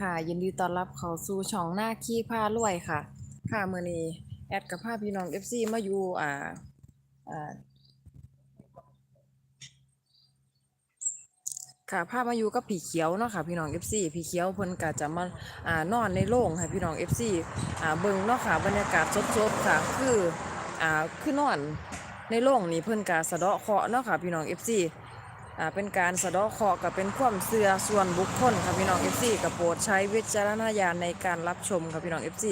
ค่ะยินดีต้อนรับเข้าสู่ช่องหน้าขี้ผ้ารวยค่ะ ค่ะเมื้อนี้แอดกับพาพี่น้อง FC มาอยู่อ่าอ่าค่ะพามาอยู่กับผีเขียวเนาะค่ะพี่น้อง FC ผีเขียวเพิ่นก็จะมาอ่านอนในโรงให้พี่น้อง FC อ่าเบิ่งเนาะค่ะบรรยากาศสดๆค่ะคืออ่าคือนอนในโรงนี่เพิ่นก็สะเดาะเคราะห์เนาะค่ะพี่น้อง FC อ่าเป็นการสะดาะเคราะห์กับเป็นความเชื่อส่วนบุคคลค่ะพี่น้อง FC กับโปรดใช้วิจารณญาณในการรับชมค่ะพี่น้อง FC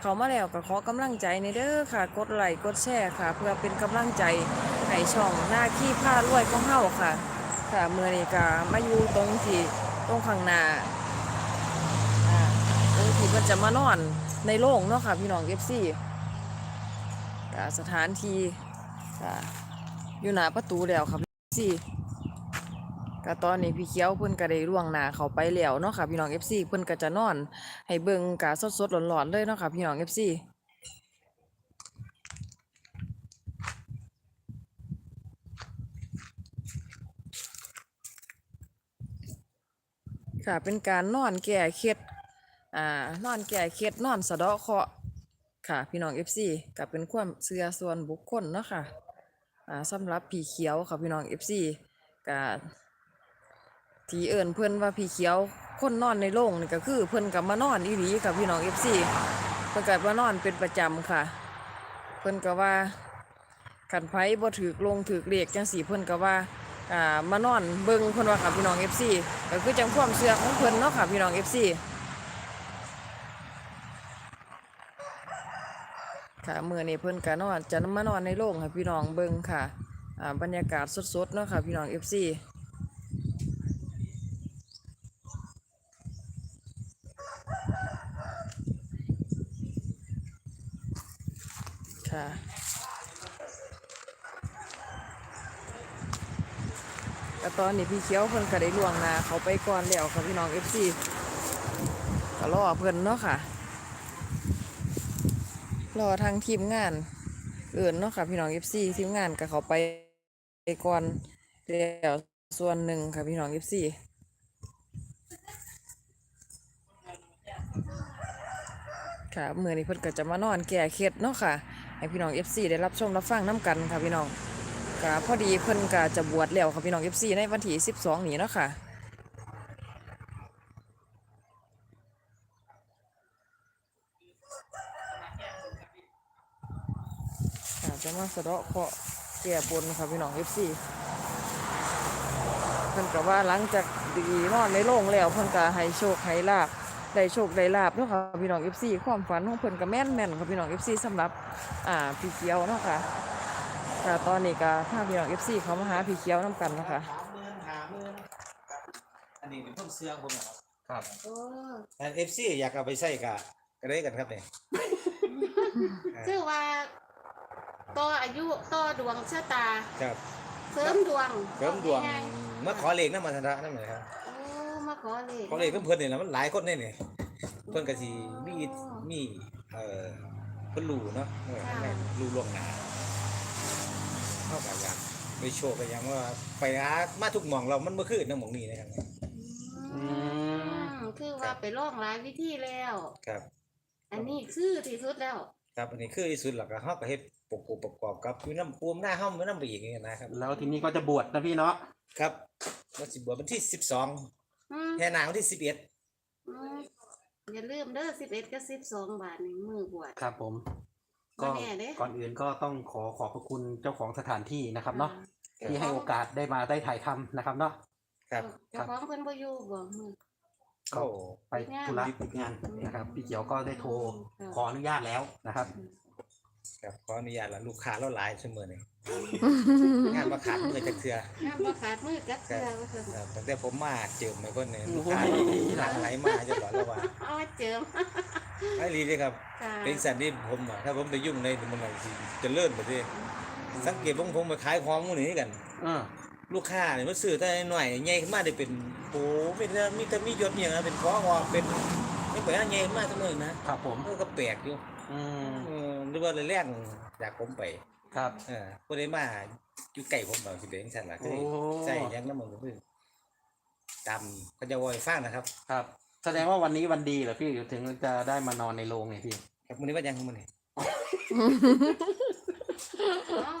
เขามาแล้วก็ขอกำลังใจในเด้อค่ะ กดไลค์กดแชร์ค่ะ เพื่อเป็นกำลังใจให้ช่องหน้าขี้ผ้ารวยของเฮาค่ะ ค่ะเมื่อนี้ก็มาอยู่ตรงที่ตรงข้างหน้าอ่าตรงที่เพิ่นจะมานอนในโรงเนาะค่ะพี่น้อง FC ก็สถานที่อยู่หน้าประตูแล้วครับ FC ก็ตอนนี้พี่เขียวเพิ่นก็ได้ล่วงหน้าเขาไปแล้วเนาะค่ะพี่น้อง FC เพิ่นก็จะนอน ให้เบิ่งกะสดๆร้อนๆเลยเนาะค่ะพี่น้อง FC ค่ะเป็นการนอนแก่เคล็ดอ่านอนแก่เคล็ดนอนสะเดาะเคาะค่ะ พี่น้อง FC ก็เป็นความเชื่อส่วนบุคคลเนาะค่ะอ่าสำหรับพี่เขียวค่ะพี่น้อง FC ก็ ที่เอิญเพิ่นว่าพี่เขียวคนนอนในโรงนี่ก็คือเพิ่นกับมานอนอีหลีกับพี่น้อง FC เพิ่นก็มานอนเป็นประจำค่ะ เพิ่นก็ว่าขันไผบ่ถือลงถือเลขจังสีเพิ่นก็ว่าอ่ามานอนเบิ่งเพิ่นว่าค่ะพี่น้อง FC ก็คือจังความเชื่อของเพิ่นเนาะค่ะพี่น้อง FC ค่ะมื้อนี้เพิ่นก็นอนจะมานอนในโรงให้พี่น้องเบิ่งค่ะอ่าบรรยากาศสดๆเนาะค่ะพี่น้อง FC ค่ะก็ตอนนี้พี่เขียวเพิ่นก็ได้ล่วงนาเขาไปก่อนแล้วค่ะพี่น้อง FC ก็รอเพิ่นเนาะค่ะ รอทางทีมงานเอื่นเนาะค่ะพี่น้อง FC ทีมงานก็เขาไปก่อนแล้วส่วนหนึ่งค่ะพี่น้อง FC ค่ะเมื่อนี้เพิ่นก็จะมานอนแก่เคล็ดเนาะค่ะ ให้พี่น้อง FC ได้รับชมรับฟังน้กันค่ะพี่น้องก็พอดีเพิ่นก็จะบวชแล้วค่ะพี่น้อง FC ในวันที่12 นี้เนาะค่ะค่ะจะมาสะเดาะเคาะแก่บนค่ะพี่น้อง FC เพิ่นก็ว่าหลังจากดีนอนในโรงแล้วเพิ่นก็ให้โชคให้ลาบ ได้โชคได้ลาบเนาะค่ะพี่น้อง FC ความฝันของเพิ่นก็แม่นแม่นค่ะพี่น้อง FC สำหรับอ่าพี่เขียวเนาะค่ะค่ะตอนนี้ก็ถ้าพี่น้อง FC เขามาหาพี่เขียวนํกันเนาะคะสามหมื่นห้าหมื่นอันนี้เป็นต้นเสื้อผมนะครับครับโอ้อันเอฟซีอยากเอาไปใส่กะก็ได้กันครับเนี่ยชื่อว่าต่ออายุต่อดวงชะตา ครับ เสริมดวงเสริมดวงง่ายเมื่อขอเลขน้ำมันธนะนั่นเลยครับๆโอ้ มาขอเลยขอเลขเพิ่นเนี่ยนะมันหลายคนเนี่ยเนี่ยเพิ่นก็สิมีมีเอ่อเพิ่นรู้เนาะเออแม่นรู้ล่วงหน้าเท่ากับอย่างไปโชว์ไปอย่างว่าไปหามาทุกหม่องเรามันบ่คือน้ำหม่องนี้นะครับ อืมคือว่าไปลองหลายวิธีแล้ว ครับ อันนี้คือที่สุดแล้ว ครับอันนี้คือที่สุดหลักก็เฮาก็เฮ็ดประกอบประกอบกับอยู่น้ำปูมหน้าเฮามันน้ำไปอีกอย่างเงี้ยนะครับ แล้วทีนี้ก็จะบวชนะพี่เนาะ ครับวันสิบวชวันที่สิบสอง อืมแห่นางวันที่สิบเอ็ดอืมอย่าลืมเด้อสิบเอ็ดกับสิบสองบาทในมือบวชครับผมบ่ก็แน่เด้ก่อนอื่นก็ต้องขอขอบพระคุณเจ้าของสถานที่นะครับเนาะอ่ที่ให้โอกาสได้มาได้ถ่ายทำนะครับเนาะ ครับเจ้าของเพิ่นบ่อยู่บ่มือก็ไปธุระติดงานนะครับ พี่เขียวก็ได้โทรขออนุญาตแล้วนะครับ ครับขออนุญาตละลูกค้าเราหลายเสมอนี่งานมาขาดมือจักเทือห้ามบ่ขาดมือกัดเสื้อว่าซั่นครับตั้งแต่ผมมาเจิมในเพิ่นเนี่ยโอ้ลูกโหค้าหลังไหลมาจะหลอนระว่าเอามาเจิมไอ้ลีเลยครับ ค่ะ เป็นสันที่ผมอะถ้าผมไปยุ่งในมันอะไรสิจะเลื่อนไปดิสังเกตผมผมไปขายของหมูนี้กันเออลูกค้าเนี่ยมันซื้อแต่หน่อยใหญ่ขึ้นมาได้เป็นโอ้มีแต่มีแต่มียศอย่างนะเป็นพออเป็นไม่เปิดใหญ่ขึ้นมาเสมอนะครับผม มันก็แปลกอยู่ อืมเออหรือว่าเลยแรงจากผมไปครับ เออผู้ใดมาอยู่ใกล้ผมเราสิเป็นจังซั่นล่ะคือโอ้ ใช่ยังน้ำมันก็คือตำเขาจะวอยฟังนะครับ ครับ แสดงว่าวันนี้วันดีเหรอพี่ถึงจะได้มานอนในโรงเนี่ยพี่ ครับมื้อนี้ว่ายังมื้อนี้เอ้า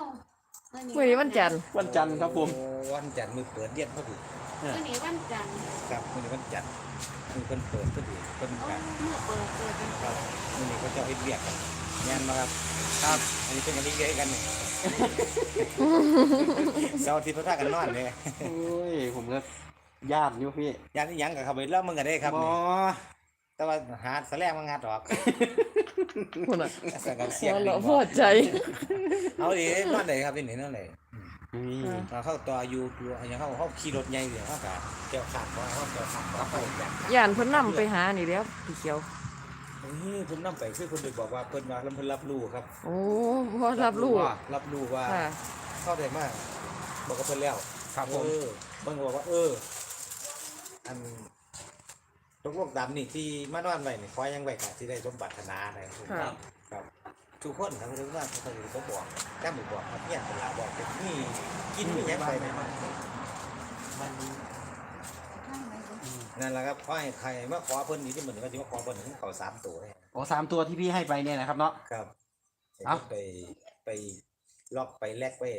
มื้อนี้วันจันทร์วันจันทร์ครับผม โอ้วันจันทร์มื้อเปิดเรียนพอดีมื้อนี้วันจันทร์ครับมื้อนี้วันจันทร์มื้อเพิ่นเปิดพอดีเพิ่นโอ้ก็เมื่อเปิดเปิดเป็นครับ มื้อนี้เขาเจ้าเฮ็ดเวียกกันงานมาครับ ครับ อันนี้เป็นกันเรื่อยๆกันนี่ เสาร์อาทิตย์พากันนอนเลยโอ้ย ผมก็ญาติอยู่พี่ยานที่ยังกับเขาไปเล่ามึงกันได้ครับบนี่อแต่ว่าหาสแลงมางานออกพุ่นน่ะสังกันเสียงหัวดีเราะบ่พอใจ เอาดินอนไหนครับที่ไหนนอนไหนนี่อ่ามาเข้าต่ออยู่อยู่อย่างเขาเขาขี่รถใหญ่เดี๋ยวเขากะเกี่ยวขาดเพราะเขาเกี่ยวขาดเพราะเขาแบบ ย่านเพิ่นนํไปหานี่แหล้วพี่เขียว เฮ้ยผมนำไปคือคนเด็กบอกว่าเพิ่นว่าเพิ่นรับรู้ครับโอ้บ่รับรู้ว่ารับรู้ว่าค่ะ เข้าได้มากบอกกับเพิ่นแล้วครับผม เออเบิ่งบอกว่า เออ อันตกลงตามนี่ที่มานอนไว้นี่ขอยังไว้ค่ะที่ได้สมบัตินาอะไรครับค่ะครับทุกคนครับทุกท่านทุกคนก็บอกแก้มบอกครับเนี่ยเป็นลาบอกเป็นนี่กินมีหยังไปไหมนั่น แหละครับขอให้ใครมาขอเพิ่นนี่ที่เหมือนว่าที่มาขอเพิ่นถึงเขาสามตัวเลยโอ้สามตัวที่พี่ให้ไปเนี่ยนะครับเนาะ ครับเอ้า ไปไปล็อกไปแลกไว้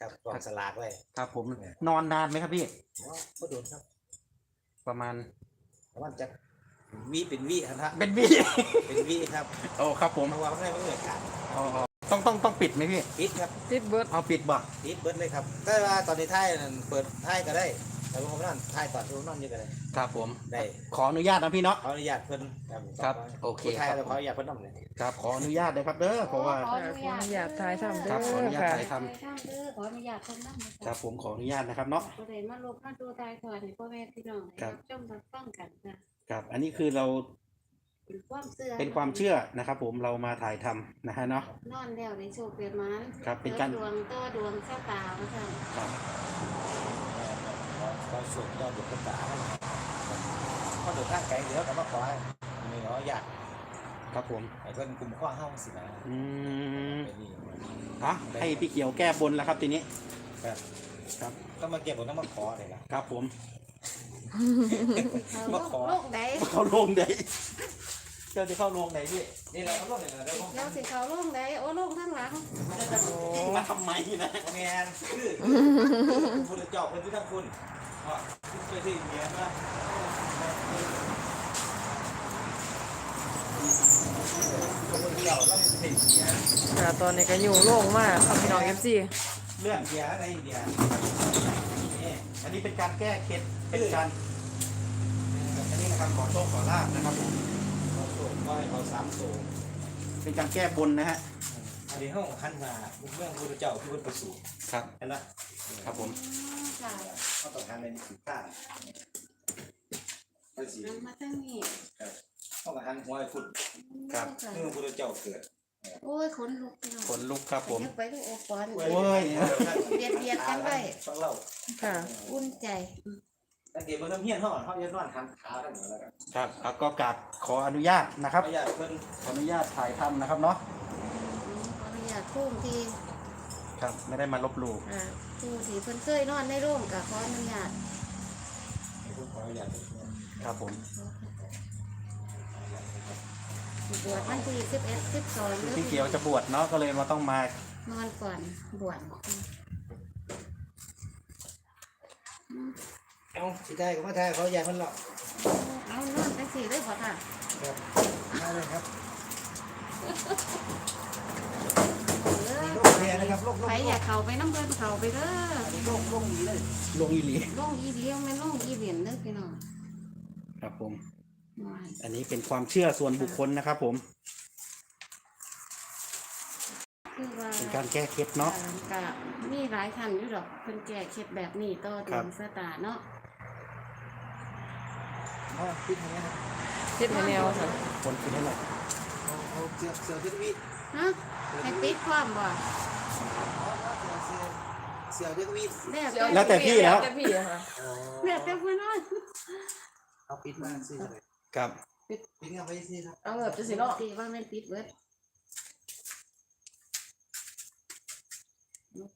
ครับกองสลากไว้ครับ ผมนอนนานไหมครับพี่ว้าวก็โดนครับประมาณประมาณจะวิเป็นวิครับฮะเป็นพี่ เป็นวิครับโอ้ครับผมเพราะว่าไม่ได้ไม่เหมือนกันอ๋อต้องต้องต้องปิดไหมพี่ ปิดครับ ติดเบิดเอาปิดบ่ ปิดเบิดเลยครับแต่ว่าตอนนี้ท้ายนั่นเปิดท้ายก็ได้ แต่ว่าผมนั่นท้ายตอนที่ผมนั่นอยู่ก็ได้ครับผม ได้ ขออนุญาตนะพี่เนาะ ขออนุญาตเพิ่นครับโอเคผู้ไทยครับเราขออนุญาตเพิ่นนำเลยครับ ขออนุญาตเลยครับเด้อ เพราะว่า ขออนุญาตขออนุญาตถ่ายทำเด้ครับขออนุญาตค่ะถ่ายททำเด้อขออนุญาตคนนั่งนะำครับผมขออนุญาตนะครับเนาะ ก็เลยมาลบมาดูทายถอดให้พ่อแม่พี่น้องครับจ้องรับฟังกันค่ะครับ อันนี้คือเราเป็นความเชื่อเป็นความเชื่อนะครับ ผม เรามาถ่ายทำนะฮะเนาะ นอนแล้วในโชคเปลี่ยนมันครับเป็นการ ดวงตัวดวงชะตาว่าซั่นครับ ขอสวดต่อบุตรตาพอเดินทางไกลเดี๋ยวก็มาขอให้มีขออนุญาตครับผมให้เพิ่นกลุ่มข้อเฮาสินะอืมไปนี่อะให้พี่เขียวแก้บนแล้วครับทีนี้ครับครับต้องมาเก็บผมต้องมาขอเลยล่ะครับผมเขามาขอโลกใดเข้าโรงไหนเจ้าจะเข้าโรงไหนพี่นี่เราก็ลงเลยนะเดี๋ยวผมเดี๋ยวสิเขาโลกใดโอ้โลกข้างหลังมาทำไมนะแมนคือคุณพุทธเจ้าเป็นที่ทั้งคุณว่า ค่ะตอนนี้ก็อยู่โล่งมากครับพี่น้อง FC เรื่องเมียอะไรเมียนี่อันนี้เป็นการแก้เคล็ดเป็นการอันนี้นะครับขอโชคขอลาบนะครับผมขาโซ่ก็ให้ขาสามโซ่เป็นการแก้บนนะฮะ อันนี้ห้องขันมาเมืองพุทธเจ้าที่เป็นประสูติครับ เห็นไหมครับผมค่ะเขาต้องการเป็นสิบข้างเป็นสีนำมาทั้งนี้ห้องขันหัวไอ้ฝุ่นครับค่ะเมืองพุทธเจ้าเกิดโอ้ยขนลุกพี่น้องขนลุกครับผม เดี๋ยวไปลูกโอปอนโอ้ย เบียดเบียดกันไว้ต้องเล่าค่ะอุ่นใจแต่เดี๋ยวมันน้ำเฮี้ยนห้องเขาจะนอนหันขาทั้งหมดแล้วกันครับแล้วก็กราบขออนุญาตนะครับขออนุญาตเพิ่น ขออนุญาตถ่ายทำนะครับเนาะ ขออนุญาตพุ่มที่ครับไม่ได้มาลบหลู่อ่าผู้ที่เพิ่นเคยนอนในโรงก็ขออนุญาตขออนุญาตเพิ่นครับผมบวชวันที่11 12พี่เขียวจะบวชเนาะก็เลยมาต้องมานอนก่อนบวชเอาสิได้ก็มาได้เขาอยากมันหรอกเอานอนจังซี่เลยบ่ค่ะครับมาเลยครับเอ อโรคเรียนนะครับโรคโรคใครอยากเข้าไปน้ำเพิ่นเข้าไปเด้อโรคโรคนี้เลยลงอีหลีโรงอีเดียวแม่นโรงอีเหรียญเด้อพี่น้องครับผมว่าอันนี้เป็นความเชื่อส่วนบุคคลนะครับผม คือว่าเป็นการแก้เคล็ดเนาะก็มีหลายท่านอยู่ดอกเพิ่นแก้เคล็ดแบบนี้ต่อดครัวบงชะตาเนาะเอาปิดอย่างเงี้ยนะคิดให้แนวค่ะคนคือเท่าไหร่เอาเอาเสือเสือที่วิฮะให้ปิดความบ่ เสือเสือที่วิแล้วแล้วแต่พี่แล้ว แต่พี่อะค่ะแล้วแต่เพิ่นนอนเอาปิดมาสิครับ ปิดปิดเอาไปสิครับเอาแบบจะสิเนาะสิว่าแม่นปิดเบิด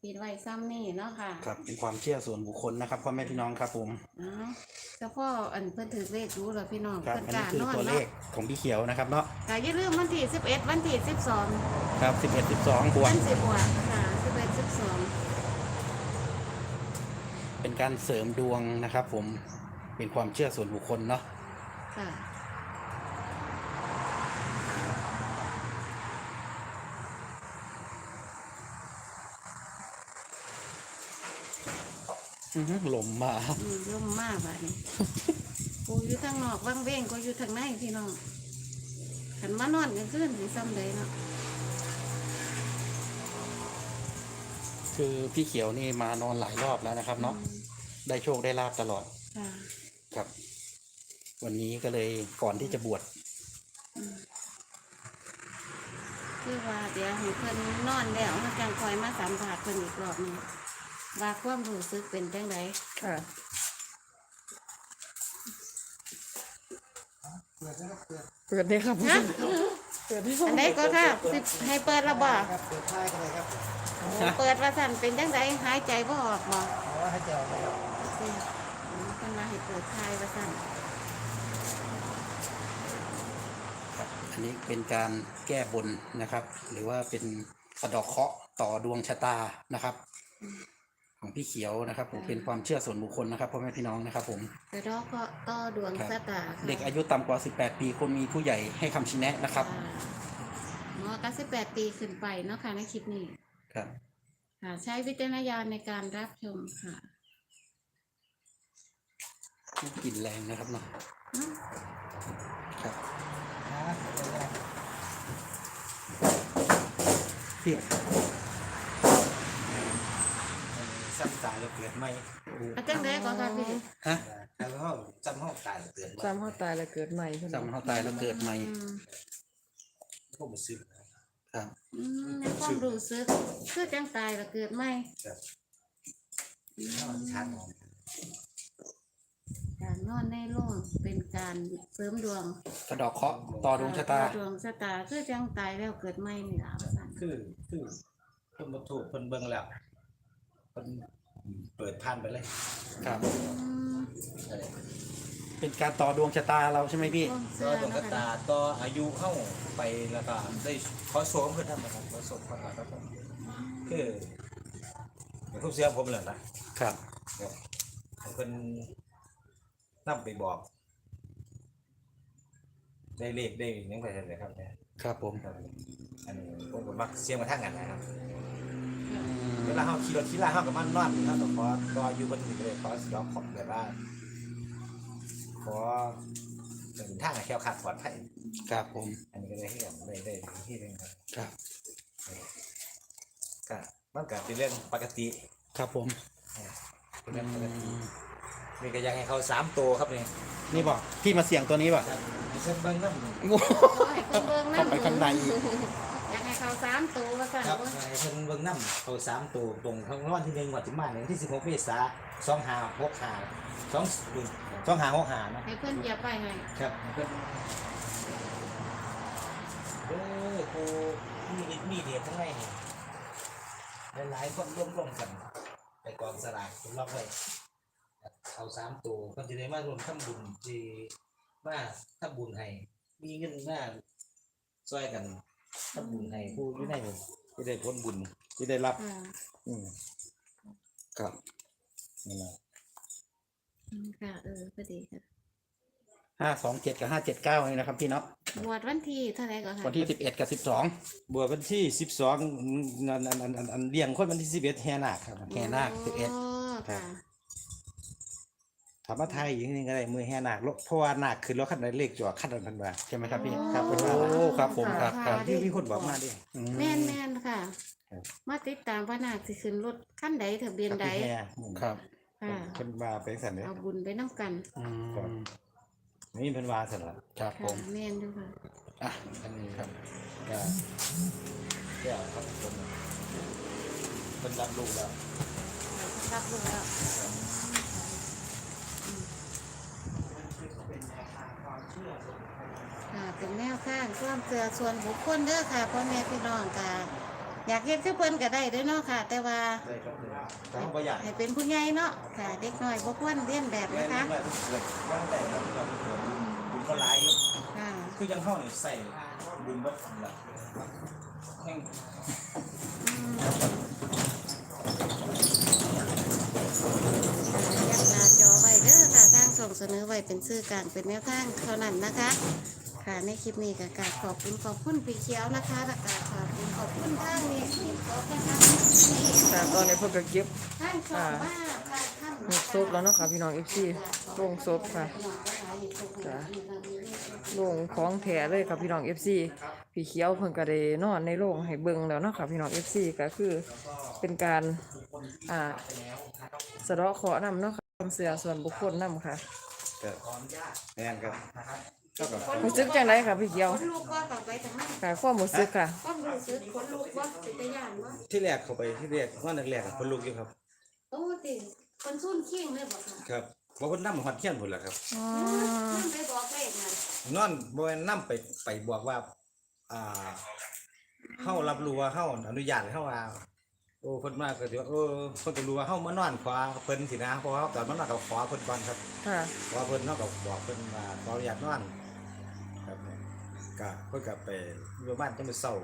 ปิดไว้ซ้ำนี่เนาะค่ะครับเป็นความเชื่อส่วนบุคคลนะครับพ่อแม่พี่น้องครับผมเอาเฉพาะอันเพิ่นถือเลขรู้แล้วพี่น้องครับเพิ่นอันกนี้ล้าคือนอนตัวเลเนาะขของพี่เขียวนะครับเนาะแต่อย่าลืมวันที่11วันที่12ครับสิบเอ็ดสิบสองบววักนสิบวกค่ะ11 12เป็นการเสริมดวงนะครับ ผมเป็นความเชื่อส่วนบุคคลเนาะค่ะ อื้อหือลมมาอืมลมมากบัดนี้ กูอยู่ทางนอกว่างเว้งกูอยู่ทางในพี่น้องขันมานอนกลางคืนสิซ้ำใดเนาะคือพี่เขียวนี่มานอนหลายรอบแล้วนะครับ เนาะได้โชคได้ลาบตลอดค่ะครับ วันนี้ก็เลยก่อนที่จะบวชคือว่าเดี๋ยวให้เพิ่นนอนแล้วเฮาจังคอยมาสัมผัสเพิ่นอีกรอบหนึง ว่าความรู้สึกเป็นจังไดค่ะเปิดได้ครับฮะเปิดได้อันใดก็ค่ะสิให้เปิดและบ่ครับเปิดท้ายกันเลยครับเปิดว่าสั่นเป็นจังไดหายใจบ่ออกบ่ขอให้เจ้าเลยครับสิอืมเพิ่นมาให้เปิดทายว่าสั่นอันนี้เป็นการแก้บนนะครับ หรือว่าเป็นสะเดอกเคราะห์ต่อดวงชะตานะครับ ของพี่เขียวนะครับผมเป็นความเชื่อส่วนบุคคลนะครับพ่อแม่พี่น้องนะครับผมกระดอกก็ต่อดวงครับชะตาค่ะเด็กอายุต่ำกว่า 18 ปีควรมีผู้ใหญ่ให้คำชี้แนะนะครับหมอก็18ปีขึ้นไปเนาะค่ะในคลิปนี้ครับ ค่ะ ใช้วิจารณญาณในการรับชมค่ะกลิ่นแรงนะครับเนาะอืมครับพี่ ซ้ำตายแล้วเกิดใหม่อาจังไดก็ค่ะพี่ฮะแล้วห้องจำห้องตายแล้วเกิดใหม่จำเขาตายแล้วเกิดใหม่เพิ่นจำเขาตายแล้วเกิดใหม่อืมพวกมันซื้อครับอืมในความรู้สึกคือจังตายแล้วเกิดใหม่ครับถ้ามันชัดมองการนอนในโรงเป็นการเสริมดวงสะเดอกเคราะห์ต่อดวงชะตา ดวงชะตาคือจังตายแล้วเกิดใหม่นี่ล่ะว่าซั่นคือคือเพิ่นบ่ถูกเพิ่นเบิ่งแล้ว เพิ่นเปิดผ่านไปเลยครับอืมเป็นการต่อดวงชะตาเราใช่ไหมพี่ความก็เชื่อดวงเนาะชะตาค่ะต่ออายุเข้าไปแล้วก็ได้ขอโสมเพิ่นทำนะครับขอโสมขอครับผมคือเป็นความเชื่อผมแหละนะครับครับให้เพิ่นนำไปบอก ได้เลขได้หยังไปซั่นเลยครับเนี่ยครับผมครับอันนี้ผมก็มักเสียงมาทางกันนะครับ เวลาเฮาขี่รถขี่ลาเฮาก็มันนอนเฮาก็ขอรออยู่บนนี้เลยขอสิรอขอบแบบว่าขอเดินทางให้แคล้วคลาดปลอดภัยครับผม อันนี้ก็ได้ให้กันได้ได้ที่นึงครับครับ ก็มันก็เป็นเรื่องปกติครับผมเป็นเรื่องปกตินี่ก็อยากให้เขาสามตัวครับนี่นี่บอกพี่มาเสี่ยงตัวนี้ป่ะครับให้เพิ่นเบิ่งนำโอ้ขอให้เพิ่นเบิ่งเข้าไปข้างในอีกอยากให้ เขาสามตัวว่าซั่นครับว่าให้เพิ่นเบิ่งนำเขาสามตัวตรงทั้งวันที่1วันที่มาเนี่ยวันที่16เมษายน2565 2 2565นะให้เพิ่นเหยียบไปให้ครับเพิ่นเออครูมีฤทธิ์มีเดียทั้งในนี่หลายๆคนร่วมร่วมกัน ไปกองสลากผมรับไว้เอาสามตัวคนจะได้มารวมทำบุญที่มาทำบุญให้มีเงินมาช่วยกัน ทำบุญให้ผู้อยู่ในนี่จะได้ผลบุญจะได้รับ ค่ะอืมครับนั่นแหละอืมค่ะ เออพอดีค่ะห้าสองเจ็ดกับห้าเจ็ดเก้านี่นะครับพี่เนาะบวชวันที่เท่าไหร่ก่อนค่ะวันที่สิบเอ็ดกับสิบสองบวชวันที่สิบสองอันอันอันอันอันเลี้ยงคนวันที่สิบเอ็ดแห่นาคครับ แห่นาคสิบเอ็ดโค่ะ ถามว่าไทยอย่างนี้ก็ได้มือแห่นาครถเพราะว่านาคคือรถคันใดเลขจอดคันนั้นพันว่าใช่ไหมครับพี่ครับเป็นว่าโอ้ครับผมครับครับที่มีคนบอกมาดิอืแม่นแม่นค่ะครับมาติดตามว่านาคสิขึ้นรถขั้นใดทะเบียนใดแห่ครับค่ะเป็นว่าไปสั่นเลยเอาบุญไปน้ำกันอืมนี่เป็นว่าสั่นละครับผค่ะมแม่นด้วยค่ะอะอันนี้ครับก็แก้วครับคนคนรับลูกแล้วรับรู้แล้วค่ะเป็นแนวข้าง ความเสื่อส่วนบุคคลเด้อค่ะพ่อแม่พี่น้องค่ะ อยากเฮ็ดคือเพิ่นก็ได้เด้อเนาะค่ะ แต่ว่าได้ครับแต่ห้องประหยัดให้เป็นผู้ใหญ่เนาะค่ะ เด็กน้อยบ่ควรเรียนแบบแม่นะคะนี่ว่าเกิดว่างแต่เราเราเกิดบุญก็หลายอยู่ค่ะคือยังเข้าเนี่ยใส่บุญวัดสำหรับแห่งอืมยัดหน้าจอไว้เด้อค่ะทางส่งเสนอไว้เป็นสื่อกลางเป็นแนวทางเท่านั้นนะคะ ค่ะในคลิปนี้ก็กราบขอบคุณขอบคุณพี่เขียวนะคะและกราบขอบคุณขอบคุณทางนี้ที่ขอบคุณทางนี้ค่ะตอนนี้เพิ่นก็เก็บทางช่องบ้าค่ะท่านหมกซุปแล้วเนาะค่ะพี่น้อง FC โรงศพค่ะจ้ะโรงของแท้เลยค่ะพี่น้อง FC พี่เขียวเพิ่นก็ได้นอนในโรงให้เบิ่งแล้วเนาะค่ะพี่น้อง FC ก็คือเป็นการอ่าสะเดาะเคราะห์นำเนาะค่ะความเชื่อส่วนบุคคลนำค่ะก็แม่นครับ เท่ากับรู้สึกจังไดค่ะพี่เขียวคนลูกว่าต่อไปทางนั้นค่ะความรู้สึกค่ะความรู้สึกคนลูกว่าเป็นตะยานว่าที่แรกเข้าไปที่แรกว่าแรกๆอะคนลุกอยู่ครับ โอ้ติคนซุ่นเคียงเลยบอกค่ะครับบอกคนนำหอดเทียนพุ่นล่ะครับ อ๋อซุ่นไปบอกเลขน่ะนอนบ่แม่นนำไปไปบอกว่า อ่าเฮารับรู้ว่าเฮาอนุญาตให้เฮาว่าโอ้เพิ่นมาก็สิว่าเออเพิ่นก็รู้ว่าเฮามานอนขวาเพิ่นสินะเพราะว่าเฮาก็มานอนกับขวาเพิ่นก่อนครับค่ะเพราะว่าเพิ่นเฮาก็บอกเพิ่นว่าขออนุญาตนอนครับ ก็เพิ่นก็ไปอยู่บ้านจังมื้อเช้า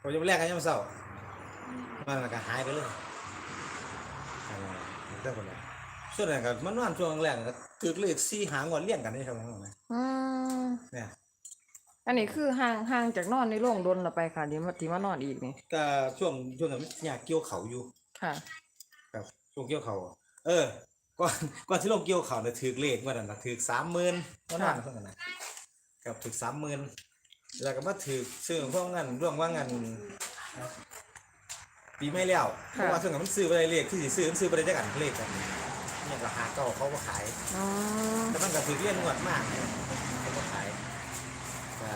พอจะแรกกันจังมื้อเช้ามันก็หายไปเลยอันนั้นเรื่องคนละส่วนนั้นก็มานอนช่วงแรกก็ตึกเลข4หางอนเลี้ยงกันนี่ครับผมนะอืมเนี่ยอันนี้คือห่างห่างจากนอนในโรงดนละไปค่ะที่มาที่มานอนอีกนี่ก็ช่วงช่วงนั้นอยากเกี่ยวเขาอยู่ค่ะ ครับช่วงเกี่ยวเขาเออก่อนก่อนที่ลงเกี่ยวเขาเนี่ยถือเลขว่านั่นนะถือสามหมื่นก็นั่นเท่านั้นนะ ครับถือสามหมื่นแล้วก็มาถือซื้อของพวกนั้นร่วงว่างันปีไม่แล้วเพราะว่าช่วงนั้นมันซื้อไปได้เลขที่สิซื้อมันซื้อไปได้จักอันเลขกันเนี่ยราคาเก่าเขาก็ขายอ๋อแต่มันก็ถือเลี่ยนงวดมากเขาก็ขายแต่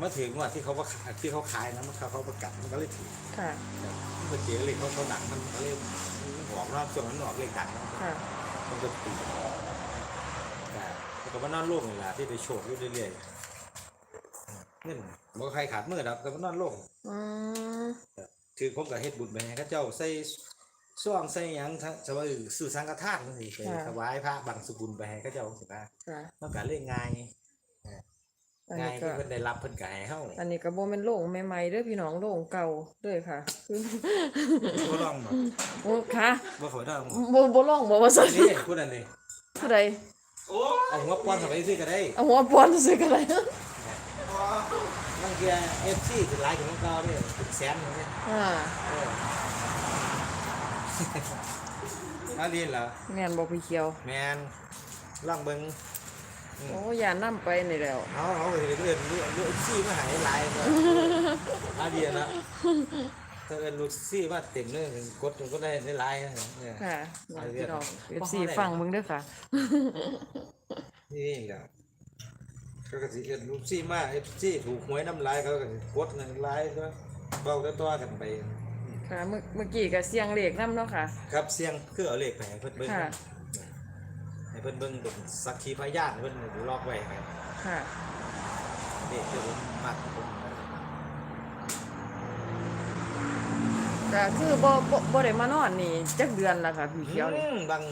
มาถึงงวดที่เขาว่าขายที่เขาขายนะมันเขาเขาประกาศมันก็เลยถือค่ะมันเจ๋เลยเขาเขาหนังมันก็เลยหอกรอบส่วนมันหอกเลยดังนะค่ะมันก็ตีแต่แล้ว ก็มานอนโล่งนี่แหละที่ไปโชว์อยู่เรื่อยๆเงินมันก็ใครขาดมือครับแต่มานอนโล่งอืมถือผมกับเฮ็ดบุญไปให้เข้าเจ้าใส่ซ่วงใส่หยังทั้งสว่าสื่อสังฆทานนั่นสิไปถวายพระบังสุกุลไปให้เข้าเจ้าสินะค่ะมันก็เลยง่ายอันง่ายนี้ที่ก็เพิ่นได้รับเพิ่นก็ให้เฮาอันนี้ก็บ่แม่นโรงใหม่ๆเด้อพี่น้องโรงเก่าเด้อค่ะคือบ่ลองบ่โอ้ค่ะบ่ขอได้บ่บ่บ่ลองบ่ว่าซั่นนี่พูดอันนี้ผู้ใด เอาหัวป้อนเข้าไปซื้อก็ได้เอาหัวปอนซื้อกันเลยบางที FC สิหลายถึงเก่าเด้เป็นแสนเลยอ่าเอออันนี้เหรอแม่นบ่พี่เขียว แมนลองเบิ่งโอ้อย่านํไปนี่แล้วเอาเอาไปเรียนรู้รู้ซี่มาหายหลายเลยอันเดียวนะ ถ้าเอิ้นลูกซี่มาเต็มเลยกดก็ได้ได้หลายนะเนี่ยค่ะเอาเรียพี่นน้องบ่ FC ฮอดได้ฟังเบิ่งเด้อค่ะ นี่แหละเขาก็สิเอิ้นลูกซี่มาเอฟซีถูกหวยน้ำลายเขาก็สิกดเงินหลายก็เบาต่อๆกันไปค่ะเมื่อเมื่อกี้ก็เสียงเลขนํเนาะค่ะ ครับเสียงคือเอาเลขไปให้เพิ่นเบิ่งค่ะให้เพิ่นเบิ่งเป็นสักขีพยานเพิ่นล็อกไว้ให้ค่ะเลขที่ผมมักผม ก็คือบ่บ่บ่ได้มานอนนี่จักเดือนแล้วค่ะพี่เขียวนี่ อืมบาง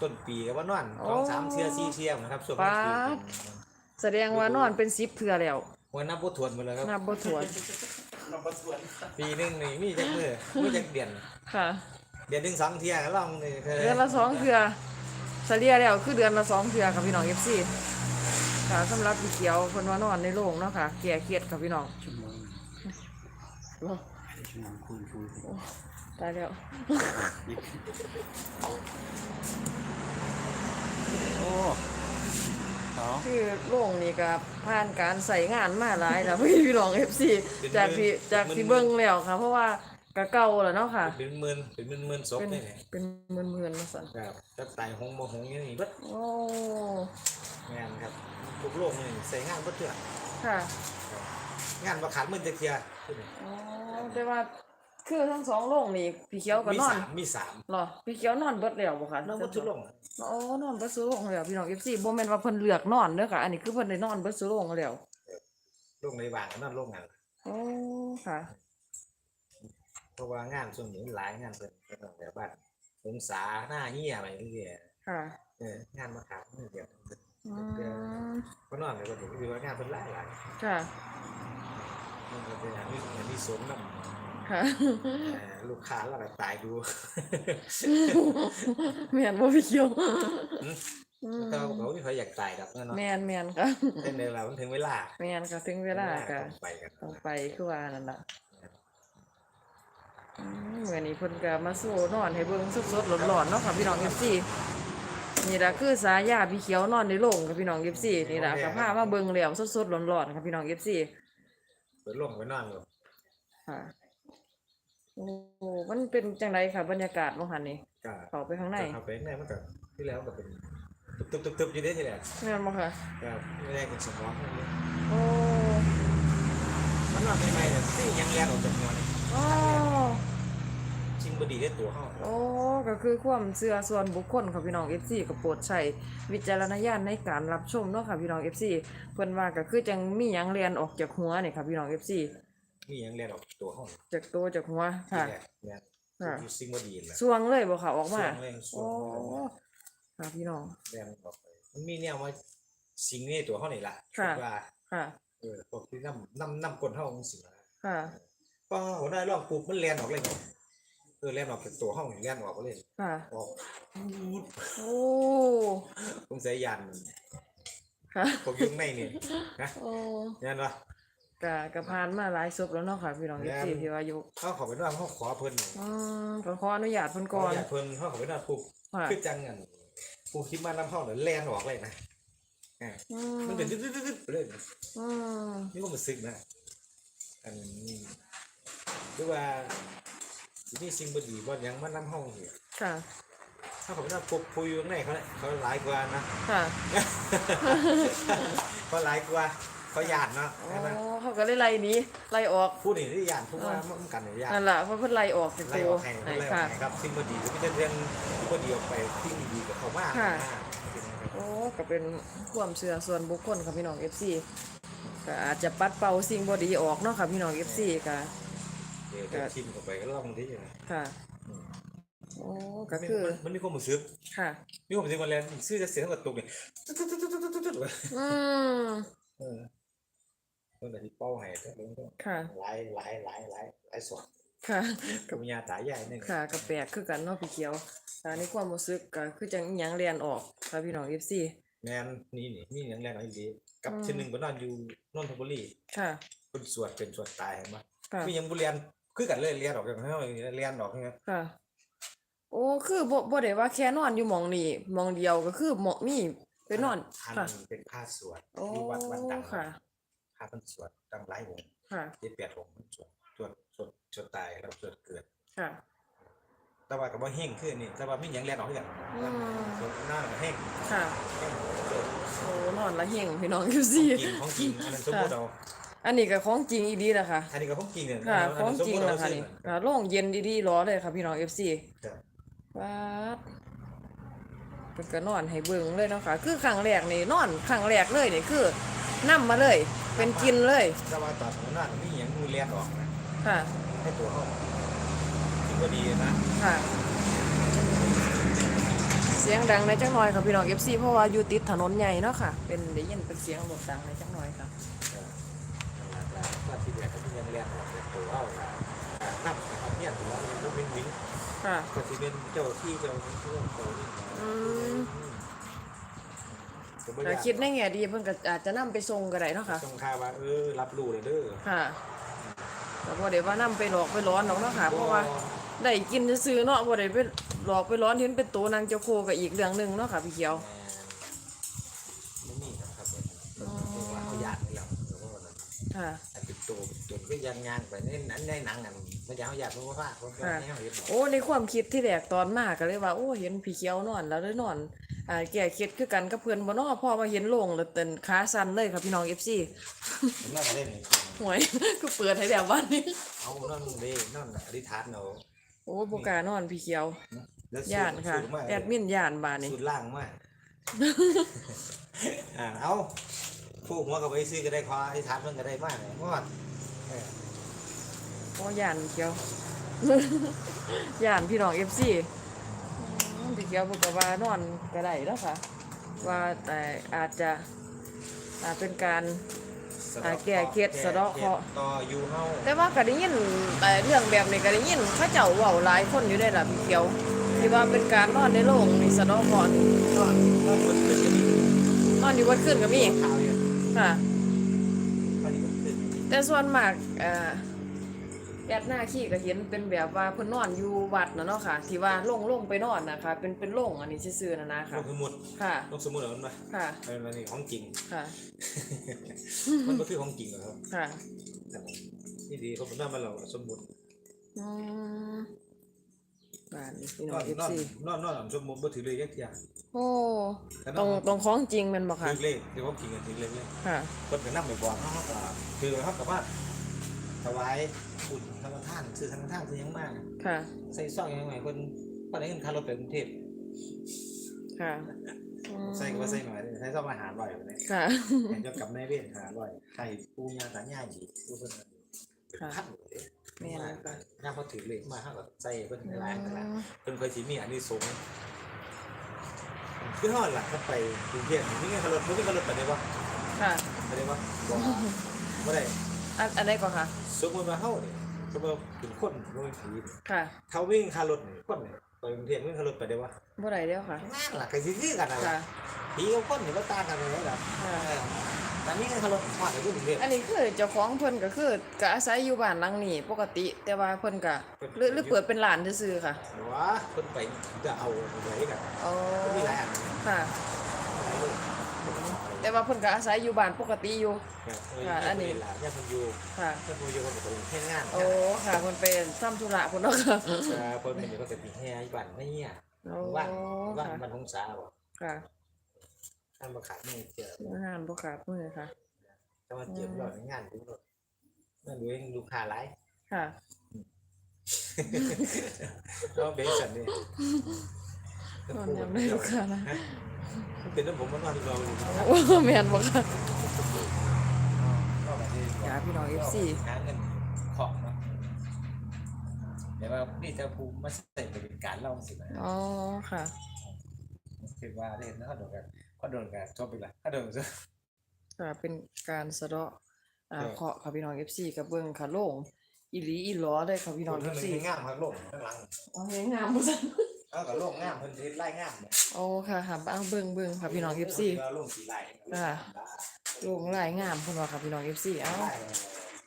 ต้นปีก็ว่านอนโอ้ สองสามเที่ยสี่เที่ยนะครับช่วงป๊านี้ดแสดงว่านอนเป็น10เทื่อแล้ววันนับบ่ทวนหมดแล้วครับ นับบ่ถ้วนปีหนึงนี่มีจักมื้อมีจักเดือนค่ะ เดือนหนึงสองเที่ยก็ลองนี่เคยเดือนละสองเทื่อเฉลี่ยแล้วคือเดือนละสองเทื่อค่ะพี่น้อง FC ค่ะสำหรับพี่เขียวเพิ่นว่านอนในโรงเนาะค่ะแก้เครียดค่ะพี่น้อง ชั่วโมงโอ้ชั่วโมงคุยคุยตายแล้ว โอ้เขาคือโรงนี่ก็ผ่านการใส่งานมาหลายแล้วพี่พี่น้อง FC จากที่จากที่เบิ่งแล้วค่ะ เพราะว่าก็เก่าแล้วเนาะค่ะ เป็นหมื่นเป็นหมื่นๆศพเป็นนี่แหละเป็นหมื่นๆมาสั่นครับจักตายหงบ่หงอย่างนี้เบิดโอ้งานครับทุกโลกนี่ใส่งานเบิดเทื่อค่ะ งานบ่ขาดมื้อจักเที่ยอ๋อ แต่ว่าคือทั้งสองโรงนี่พี่เขียวก็มีนอนสามมีสามเหรอพี่เขียวนอนเบิดแล้วบ่คะนอนบ่ทุกโลกอ๋อนอนเบิดซุโรงแล้วพี่น้อง FC บ่แม่นว่าเพิ่นเลือกนอนเด้อค่ะอันนี้คือเพิ่นได้นอนเบิดซุโรงแล้วโลกในบ้านนอนโลกงานโอ้ค่ะคราะว่างานส่วนนี้หลายงานเพิ่นเพิ่นต้องแบบบ้านองศาหน้าเหี้ยอะไรนี่เนี่ยค่ะเอองานมาขามนี่เดียวอืมก็นอนเลยก็ถือว่างานเพิ่นหลายหลายค่ะ มันก็เป็นอย่างนี้อย่างนี้สมนำค่ะลูกค้าเราก็ตายดู แม่นบ่พี่เขียวอืมแต่ว่าเขาไม่ค่อยอยากตายดอกเนาะแม่นแม่นค่ะแต่ในเวลามันถึงเวลาแม่นค่ะถึงเวลาก็ต้องไปกันต้องไปคือว่านั่นล่ะอืมมื้อนี้เพิ่นก็มาสู้นอนให้เบิ่งสดๆร้อนๆเนาะค่ะพี่น้อง FC นี่ล่ะคือสายาพี่เขียวนอนในโรงค่ะพี่น้อง FC นี่ล่ะก็พามาเบิ่งแล้วสดๆร้อนๆค่ะพี่น้อง FC เปิดลงไปนอนอยู่ค่ะ โอ้มันเป็นจังไดค่ะ บรรยากาศบ่หันนี่ก็เข้าไปข้างในเข้าไปข้างในมันก็ที่แล้วก็เป็นตึบๆๆๆอยู่ได้ทีแรกแม่นบ่ค่ะ ก็ไม่ได้กินสมองเลยโอ้มันนอนใหม่ๆเนี่ยที่ยังแล่นออกจากหัวนี่ โอ้ จริงบ่ดีได้ตัวเฮาโอ้ก็คือความเชื่อส่วนบุคคลค่ะพี่น้อง FC ก็โปรดใช้วิจารณญาณในการรับชมเนาะค่ะพี่น้อง FC เพิ่นว่าก็คือจังมีหยังเรียนออกจากหัวนี่ค่ะพี่น้อง FC นี่ยังแล่นออกจากตัวเฮาจากตัวจากหัวค่ะที่แรกเนี่ยค่ะอยู่สิ่งบ่ดีแหละสวงเลยบ่ค่ะออกมาส่วงแรงส่วโอ้งค่ะพี่น้อง แรงออกไปมันมีแนวว่าสิ่งนี้ตัวเฮานี่ล่ะค่ะ ดว่าค่ะ เออพวกที่นำนำนำกลเฮาจังซี่ล่ะค่ะพอหัวหน้าลองปุ๊บมันแล่นออกเลย เออแล่นออกจากตัวเฮานี่แล่นออกไปเลยค่ะ ออกโอ้สงสัยยันค่ะพวกอยุ่ข้างในนี่นะโอ้ยันวะ กะกะผ่านมาหลายศพแล้วเนาะค่ะพี่น้องแม่ FC นที่ว่าอยู่เขาขอไปนอนเขาขอเพิ่นอืมก็ขออนุญาตเพิ่นขก่ออนอยากเพิ่นเขาขอไปนอนปุ๊บค่ะคือจังอันผู้คิดมาน้ำเข้าเนี่ยแล่นออกเลยนะอืมันเป็นดึ๊ดๆๆๆเลยนะ อืมนี่ก็มันซึกนะ อันนี้หรือว่า สิมีสิ่งบ่ดีบ่หยังมาน้ำเข้าเนี่ยค่ะ ถ้าเขาไปนอนปุ๊บผู้อยู่ข้างในเขาเนี่ยเขาหลายกว่านะ ค่ะเขาหลายกว่าเขาหยาดเนาะโอ้ใช่ไหมเขาก็เลยไล่หนี้ไล่ออก ผู้นี่ที่หยาดผู้ว่ามันกันเนี่ยหยาดนั่นล่ะเพราะเพิ่นไล่ออกจากไล่ตัอวอกให้ไหนไล่ออค่ะกให้ครับสิ่งบ่ดีก็ไม่ใช่เรื่องบ่ดีออกไปสิ่งดีๆกับเขามากค่ะ นะโอ้ก็เป็นความเชื่อส่วนบุคคลค่ะพี่น้อง FC ก็อาจจะปัดเป่าสิ่งบ่ดีออกเนาะค่ะพี่น้อง FC ก็ เดี๋ยวจะชิมเข้าไปก็ลองที่นะค่ะอืมโอ้ ก็คือมันมันมีความรู้สึกค่ะ มีความรู้สึกว่าแลนซื้อจะเสียงกระตุกเนี่ยตุ๊ดตุ๊ดตุ๊ดตุ๊ดตุ๊ดตุ๊ดตุ๊ดอืมเออเมื่อไหร่ที่เป้าให้ก็ลงก็ค่ะหลายหลายหลายหลายหลายส่วนค่ะกับวิญญาตายายหนึ่งค่ะก็แปลกคือกันเนาะพี่เขียวแต่ในความรู้สึกก็คือจังอิหยังเรียนออกค่ะพี่น้อง FC แมนนี่นี่นี่ยังแรงน้อยดีกับอืมชิ้นหนึ่งบนนอนอยู่นนทบุรีค่ะเป็นสวดเป็นสวดตายเห็นไหมค่ะมียังบุเรียน คือกันเลยเรียนออกจากห้องอย่างนี้เรียนออกอย่างนี้ค่ะ โอ้คือบ่บ่ได้ว่าแค่นอนอยู่หมองนี่หมองเดียวก็คือหมองมีไปนอนท่านค่ะเป็นผ้าสวดโอ้ที่วัดวัดดังค่ะ ผ้าเป็นสวดดังหลายองค์ค่ะเจ็ดแปดองค์สวดสวดสวดสวดตายแล้วสวดเกิด ค่ะ แต่ว่ากับว่าเฮงขึ้นนี่แต่ว่าไม่ยังเรียนออกอย่างอืม สวดหน้ามันเฮงค่ะเฮงสวดโอ้นอนละเฮงพี่น้อง FC ของจริงของจริงอันนั้นสมมติเอา อันนี้ก็ของจริงอีดีแหละค่ะอันนี้ก็ของจริงเนี่ยค่ะอันของนั้นสมจริงมุติแหเอาละค่ะซื้อนี่มันค่ะโล่งเย็นดีๆรอเลยค่ะพี่น้อง FC ครับป๊าดเพิ่นก็นอนให้เบิ่งเลยเนาะค่ะ คือครั้งแรกนี่นอนครั้งแรกเลยนี่คือนํมาเลย เป็นกินเลยแต่ว่าตอนนั้นมีอย่างมือเรียนออกนะค่ะให้ตัวเขาคิดว่าดีนะค่ะเสียงดังในจังหน่อยค่ะพี่น้อง FC เพราะว่าอยู่ติดถนนใหญ่เนาะค่ะ เป็นได้ยินเป็นเสียงรถดังในจังหน่อยค่ะเออ นั่นแหละว่าที่แรกก็มียังเรียนออกจากตัวเขานะนับนะครับเนี่ยถือว่ามันเป็นวิ่งค่ะ ก็ที่เป็นเจ้าที่เจ้าที่เจ้าตัวนี่อืม ก็บ่แต่ยากคิดในแง่ดีเพิ่นก็อาจจะนํไปส่งก็ได้เนาะค่ะ ต้องค่าว่าเออรับรู้เลยเด้อค่ะแต่บ่ได้ว่านํไปหลอกไปร้อนหรอกเนาะค่ะ เพราะว่าได้กินซื่อๆเนาะบ่ได้ไปหลอกไปร้อนเห็นเป็นตัวนางเจ้าโคก็อีกเรื่องหนึงเนาะค่ะพี่เขียวไม่มีนะครับเออว่าเขาอยากนี่แหละเพราะว่านั้น ค่ะ อันเป็นตัวเป็นตัวก็ยังยางไปในนั้นในหนังอันมันจะเขาอยากรู้ว่าเพราะว่าแนวเห็นบอกโอ้ในความคิดที่แรกตอนมาก็เลยว่าโอ้เห็นพี่เขียวนอนแล้วเลยนอนอ่าแก่คิดคือกันกับเพื่อนบ่เนาะพอมาเห็นโลงแล้วเต้นขาสั่นเลยครับพี่น้อง FC ผมน่าจะเล่นนี่หวยคือเปิดให้แล้ววันนี้ เอานั่นเด้นั่นอธิษฐานเอาโอ้บ่กล้านอนพี่เขียวแล้วย่านค่ะสูงมากแอดมินย่านบาดนี้สุดล่างมากอ่าเอา ผู้หัวกับไปซื้อก็ได้คออธิษฐานมันก็ได้มากเลยเพราะว่าเออโอ้ย่านเขียวย่านพี่น้อง FC อืมพี่เขียวบอกว่านอนก็ได้แล้วค่ะ ว่าแต่อาจจะอาจเป็นการอ่าแก้เคล็ดสะเดาะเคราะห์ ต่ออยู่เฮาแต่ว่าก็ได้ยินแต่เรื่องแบบนี้ก็ได้ยินเขาเจ้าเว้าหลายคนอยู่ได้ล่ะพี่เขียวที่ว่าเป็นการนอนในโรงนี่สะเดอกก่อนก็ก็คนขึ้นก็มีนอนอยู่บนขึ้นก็มี ข่าวอยู่ ค่ะ อันนี้มันขึ้นแต่ส่วนมากเอ่อแอดหน้าขี้ก็เห็นเป็นแบบว่าเพิ่นนอนอยู่วัดนะเนาะค่ะ ที่ว่าลงลงไปนอนนะคะเป็นเป็นโรงอันนี้ซื่อๆนะนะลค่ะงสมุดค่ะลงสมุดเหรอมันมาค่ะ เป็นมันนี่ของจริง ค่ะ มันก็คือของจริงเหรอครับค่ะนี่ดีเขาเป็นหน้ามันเราสมุดอืม บ้านนี้พี่นน้อองนเอนอนซีนอนนอนสมุดบ่ถือเลยยักษ์ยาโอ้แต่นตรองนตรงของจริงแมันบ่ค่ะถือเลยเดี๋ยวของจริงอะถือเลยเลยค่ะคนก็นั่งไปบอกเขาเขาก็คือเขากับว่าถวายบุญธรรมทานซื้อธรรมทานซื้อยังมาก ค่ะ ใส่ซองยังไงคนคนได้เงินค่ารถไปกรุงเทพค่ะอืมใส่ก็ว่าใส่หน่อยเลยใส่ซองมาหาร่อยเลย ค่ะ เห็นจะกลับในเวียนหาร่อยใครปูยาตาย่าหยีปูเพิ่นค่ะพันเลย แม่นค่ะย่าเขาถือเลขมาเขาก็ใส่เพิ่นอืหลายๆหลายมเพิ่นเคยสิมีอันนี้สงส์คือฮอดหลักเขาไปกรุงเทพนี่ไงเขารถนี่เขารถไปได้ปะค่ะไปได้ปะบ่บ่ได้อันอันใดก่อนค่ะ สมมติว่าเฮาเนี่ยสมมติว่าเป็นคนบ่เป็นผีค่ะเท่าวิ่งคารถนี่คนนี่ไปกรุงเทพวิ่งคารถไปได้ปะบ่ได้แล้วค่ะนั่นล่ะก็สิคือกันน่ะค่ะ ผีกับคนนี่บ่ต่างกันเลยล่ะ ค่ะ เออ แต่นี่คารถฮอดไปกรุงเทพอันนี้คือเจ้าของเพิ่นก็คือก็อาศัยอยู่บ้านหลังนี้ปกติ แต่ว่าเพิ่นก็หรือหรือเปิดเป็นร้านซื่อๆค่ะว่าคนไปจะเอาไว้กันอ๋อก็มีหลายอันค่ะหลายรูปแต่ว่าเพิ่นก็อาศัยอยู่บ้านปกติอยู่ครับเค่ะ อันนี้หลานย่าพันยูค่ะย่าพันยูคนเป็นแค่งานโอ้ค่ะเพิ่นไปทำธุระพุ่นเนาะค่ะเออคนเป็นก็จะมีแค่บ้านไม่เนี่ยโอ้บ้านบ้านค่ะบ้านหงสาบ่ค่ะ ท่านมาขายไม่เจออาหารบ่ขาดมื้อค่ะถ้ามาเจอรอดงานดูรถนั่นดูเองลูกค้าหลายค่ะก็เบสันนี่นอนยามได้ลูกค้านะมันเป็นเรื่องผมมันนอนที่เราอยู่โอ้แม่นบ่ค่ะก็แบบนี้จ้าพี่น้อง FC หาเงินของเนาะแต่ว่านี่จะภูมิมาใส่บริการเล่าสินะอ๋อค่ะคือว่าได้เห็นนะเขาโดนกัน เขาโดนกันจบไปละเขาโดนซะค่ะเป็นการสะเดาะอ่าครับเคาะค่ะพี่น้อง FC กับเบิ่งค่ะโล่งอีหลีอีหลอเลยค่ะพี่น้องเพิ่น FC เป็นง่ามครับโลกข้างหลังเอาให้งามบ่ซั่นเอากับโลกง่ามเพิ่นเฮ็ดไล่ง่ามเนี่ยโอ้ค่ะค่ะเอาเบิ่งเบิ่งค่ะพี่น้อง FC โลกสีไล่อ่าโล่งหลายงามเพิ่นว่าค่ะพี่น้อง FC เอ้า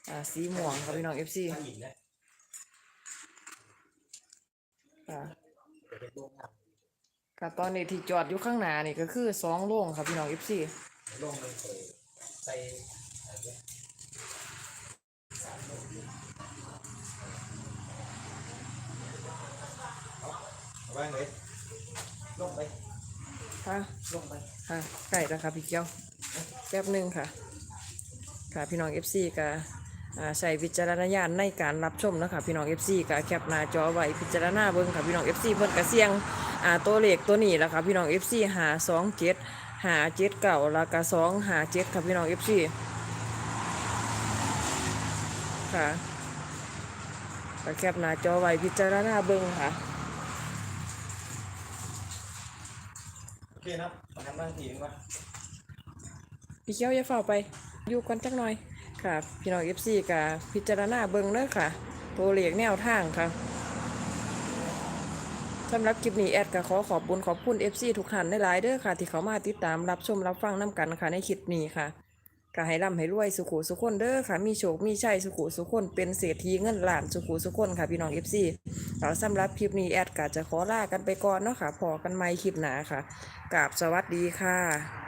อ่าสีม่วงค่ะพี่น้อง FC ถ้าหินนะค่ะจะเป็นโล กง่ามค่ะตอนนี้ที่จอดอยู่ข้างหน้านี่ก็คือสองโล่งค่ะพี่น้อง FC โลกมันเคยใส่อะไรเนี่ยเอาไว้เลงไปค่ะลงไปค่ะใกล้แล้วค่ะพี่เกี้ยวแป๊บหนึ่งค่ะ ค่ะพี่น้อง FC ก็อ่า ใช้วิจารณญาณในการรับชมนะคะพี่น้อง FC ก็แคปหน้าจอไว้พิจารณาเบิ่งค่ะพี่น้อง FC เพิ่นก็เสี่ยงอ่าตัวเลขตัวนี้แหละค่ะพี่น้อง FC หา27หา7เก่าแล้วก็2หา7ค่ะพี่น้อง FC ค่ะก็แคปหน้าจอไว้พิจารณาเบิ่งค่ะโอเคนะครับมาทำบ้านทีนึงวะพี่เขียวอย่าเฝ้าไปอยู่กันจักหน่อย ค่ะ พี่น้อง FC ก็พิจารณาเบิ่งเด้อค่ะ ตัวเลขแนวทางค่ะสำหรับคลิปนี้แอดก็ขอขอบบุญขอบคุณ FC ทุกท่านได้หลายเด้อค่ะ ที่เขามาติดตามรับชมรับฟังน้กันค่ะในคลิปนี้ค่ะก็ให้ร่ำให้รวยสุขุสุขคนเด้อค่ะ มีโชคมีชัยสุขุสุขคนเป็นเศรษฐีเงินล้านสุขุสุขคนค่ะพี่น้อง FC แล้วสำหรับคลิปนี้แอดก็จะขอลากันไปก่อนเนาะค่ะพอกันใหม่คลิปหนาค่ะกราบสวัสดีค่ะ